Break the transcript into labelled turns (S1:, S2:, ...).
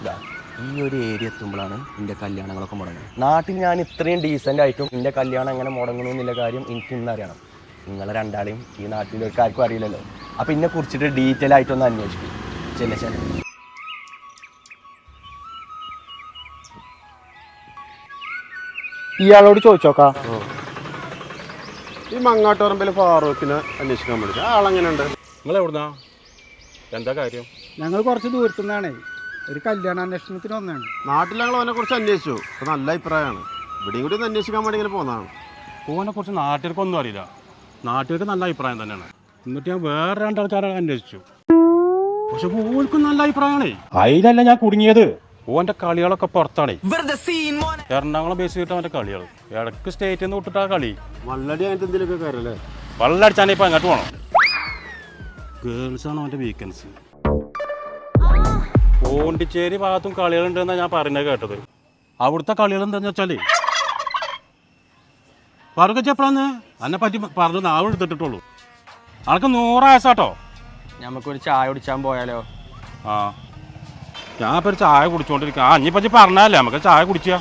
S1: ഇതാ ഈ ഒരു ഏരിയ എത്തുമ്പോഴാണ് എന്റെ കല്യാണങ്ങളൊക്കെ മുടങ്ങുന്നത്. നാട്ടിൽ ഞാൻ ഇത്രയും ഡീസന്റ് ആയിട്ടും എന്റെ കല്യാണം എങ്ങനെ മുടങ്ങുന്നു എന്നുള്ള കാര്യം എനിക്ക് ഇന്ന് അറിയണം. നിങ്ങളെ രണ്ടാളെയും ഈ നാട്ടിൽ ഒരു ആർക്കും അറിയില്ലല്ലോ. അപ്പം എന്നെ കുറിച്ചിട്ട് ഡീറ്റെയിൽ ആയിട്ടൊന്ന് അന്വേഷിക്കും. ചെല്ല ചെല്ല.
S2: ഇയാളോട് ചോദിച്ചോക്കാ.
S3: ഈ മങ്ങാട്ടോറമ്പിലെ ഫാറൂഖിനെ അന്വേഷിക്കാൻ വേണ്ടി ആളെങ്ങനെയുണ്ട്?
S4: നിങ്ങൾ എവിടുന്നാ എന്താ കാര്യം?
S2: ഞങ്ങൾ കുറച്ച് ദൂരത്തു നിന്നാണേ ഒരു കല്യാണ അന്വേഷണത്തിന് വന്നതാണ്.
S3: നാട്ടിൽ ഞങ്ങൾ അവനെ കുറിച്ച് അന്വേഷിച്ചു. അപ്പൊ നല്ല അഭിപ്രായമാണ്. ഇവിടെയും കൂടി ഒന്ന് അന്വേഷിക്കാൻ വേണ്ടി ഇങ്ങനെ പോകുന്നതാണ്
S4: കുറച്ച് കുറിച്ച് നാട്ടുകാർക്കൊന്നും അറിയില്ല. നാട്ടുകാർക്ക് നല്ല അഭിപ്രായം തന്നെയാണ്. എന്നിട്ട് ഞാൻ വേറെ രണ്ടാൾക്കാരെ അന്വേഷിച്ചു. പക്ഷെ പൂവൽക്കും നല്ല അഭിപ്രായമാണേ. അതിലല്ല ഞാൻ കുടുങ്ങിയത്. പൂവന്റെ കളികളൊക്കെ പുറത്താണേ. എറണാകുളം ബേസ് ചെയ്തിട്ട് അവന്റെ കളികൾ ഇടയ്ക്ക് സ്റ്റേറ്റിൽ നിന്ന് വിട്ടിട്ടാ കളി.
S3: വള്ളടി അങ്ങനത്തെ എന്തെങ്കിലുമൊക്കെ കാര്യമല്ലേ
S4: വള്ളടിച്ചാണെ ഇപ്പൊ അങ്ങോട്ട് പോകണം ഗേൾസ് ആണ് അവന്റെ വീക്കൻസ് പോണ്ടിച്ചേരി ഭാഗത്തും കളികളുണ്ടെന്നാണ് ഞാൻ പറഞ്ഞ കേട്ടത്. അവിടുത്തെ കളികൾ എന്താന്ന് വെച്ചാൽ പറഞ്ഞു അന്നെ പറ്റി പറഞ്ഞു നാവ് എടുത്തിട്ടുള്ളൂ ആൾക്ക് നൂറായസാട്ടോ
S1: നമുക്കൊരു ചായ കുടിച്ചാൻ പോയാലോ?
S4: ആ. ഞാൻ ഇപ്പൊ ഒരു ചായ കുടിച്ചോണ്ടിരിക്കാം. ആ ഇനിയിപ്പോ പറഞ്ഞാലേ നമുക്ക് ചായ കുടിച്ചാ.